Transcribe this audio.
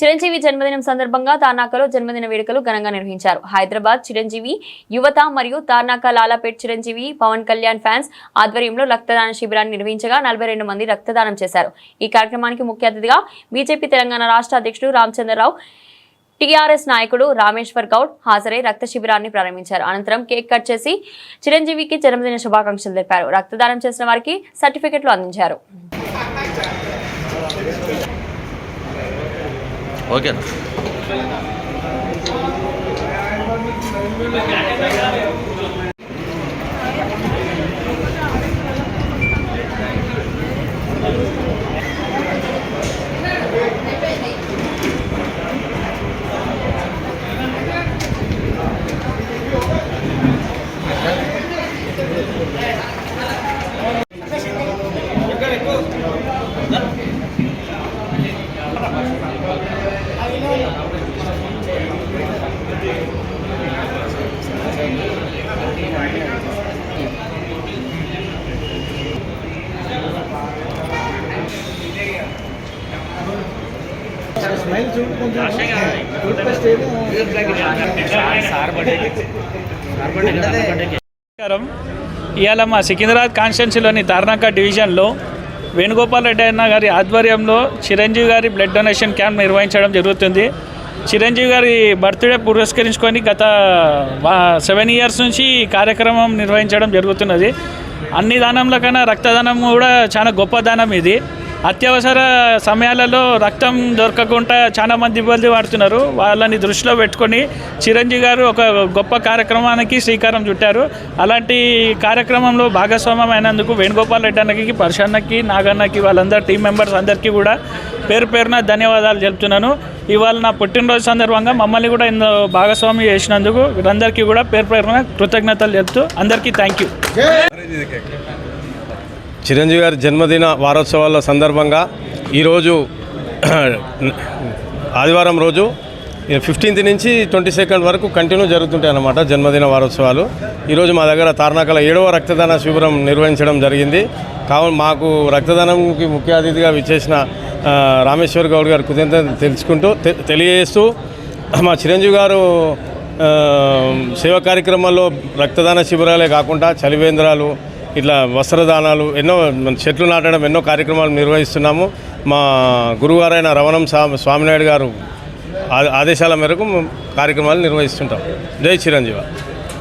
చిరంజీవి జన్మదినం సందర్భంగా తార్నాకలో జన్మదిన వేడుకలు ఘనంగా నిర్వహించారు. హైదరాబాద్ చిరంజీవి యువత మరియు తార్నాక లాలాపేట్ చిరంజీవి పవన్ కళ్యాణ్ ఫ్యాన్స్ ఆధ్వర్యంలో రక్తదాన శిబిరాన్ని నిర్వహించగా నలభై రెండు మంది రక్తదానం చేశారు. ఈ కార్యక్రమానికి ముఖ్య అతిథిగా బీజేపీ తెలంగాణ రాష్ట్ర అధ్యక్షుడు రామచంద్రరావు టీఆర్ఎస్ నాయకుడు రామేశ్వర్ గౌడ్ హాజరై రక్త శిబిరాన్ని ప్రారంభించారు. అనంతరం కేక్ కట్ చేసి చిరంజీవికి జన్మదిన శుభాకాంక్షలు తెలిపారు. రక్తదానం చేసిన వారికి సర్టిఫికెట్లు అందించారు. ఓకేనా స్మైల్ చూడు కొంచెం టూత్పేస్ట్ నమస్కారం. ఇవాళ మా సికింద్రాబాద్ కాన్స్టిట్యున్సీలోని తార్నాక డివిజన్లో వేణుగోపాల్ రెడ్డి అన్న గారి ఆధ్వర్యంలో చిరంజీవి గారి బ్లడ్ డొనేషన్ క్యాంప్ నిర్వహించడం జరుగుతుంది. చిరంజీవి గారి బర్త్డే పురస్కరించుకొని గత సెవెన్ ఇయర్స్ నుంచి కార్యక్రమం నిర్వహించడం జరుగుతున్నది. అన్ని దానంల కన్నా రక్తదానం కూడా చాలా గొప్ప దానం ఇది. అత్యవసర సమయాలలో రక్తం దొరకకుండా చాలా మంది ఇబ్బంది పడుతున్నారు. వాళ్ళని దృష్టిలో పెట్టుకొని చిరంజీవి గారు ఒక గొప్ప కార్యక్రమానికి శ్రీకారం చుట్టారు. అలాంటి కార్యక్రమంలో భాగస్వామ్యం అయినందుకు వేణుగోపాల్ రెడ్డి అన్నకి పర్షన్నకి నాగన్నకి వాళ్ళందరూ టీం మెంబర్స్ అందరికీ కూడా పేరు పేరున ధన్యవాదాలు చెప్తున్నాను ఇవాళ నా పుట్టినరోజు సందర్భంగా మమ్మల్ని కూడా ఇందులో భాగస్వామి చేసినందుకు వీరందరికీ కూడా పేరు పేరున కృతజ్ఞతలు చెప్తూ అందరికీ థ్యాంక్ యూ చిరంజీవి గారి జన్మదిన వారోత్సవాల సందర్భంగా ఈరోజు ఆదివారం రోజు ఫిఫ్టీన్త్ నుంచి ట్వంటీ సెకండ్ వరకు కంటిన్యూ జరుగుతుంటాయి అన్నమాట జన్మదిన వారోత్సవాలు. ఈరోజు మా దగ్గర తార్నాకల ఏడవ రక్తదాన శిబిరం నిర్వహించడం జరిగింది. కావున మాకు రక్తదానంకి ముఖ్య అతిథిగా విచ్చేసిన రామేశ్వర్ గౌడ్ గారు కృతజ్ఞత తెలుసుకుంటూ తె- తెలియజేస్తూ మా చిరంజీవి గారు సేవా కార్యక్రమాల్లో రక్తదాన శిబిరాలే కాకుండా చలివేంద్రాలు ఇట్లా వస్త్రదానాలు ఎన్నో చెట్లు నాటడం ఎన్నో కార్యక్రమాలు నిర్వహిస్తున్నాము. మా గురువారైన రవణం స్వామినాయుడు గారు ఆ- ఆదేశాల మేరకు కార్యక్రమాలు నిర్వహిస్తుంటాం. జై చిరంజీవి.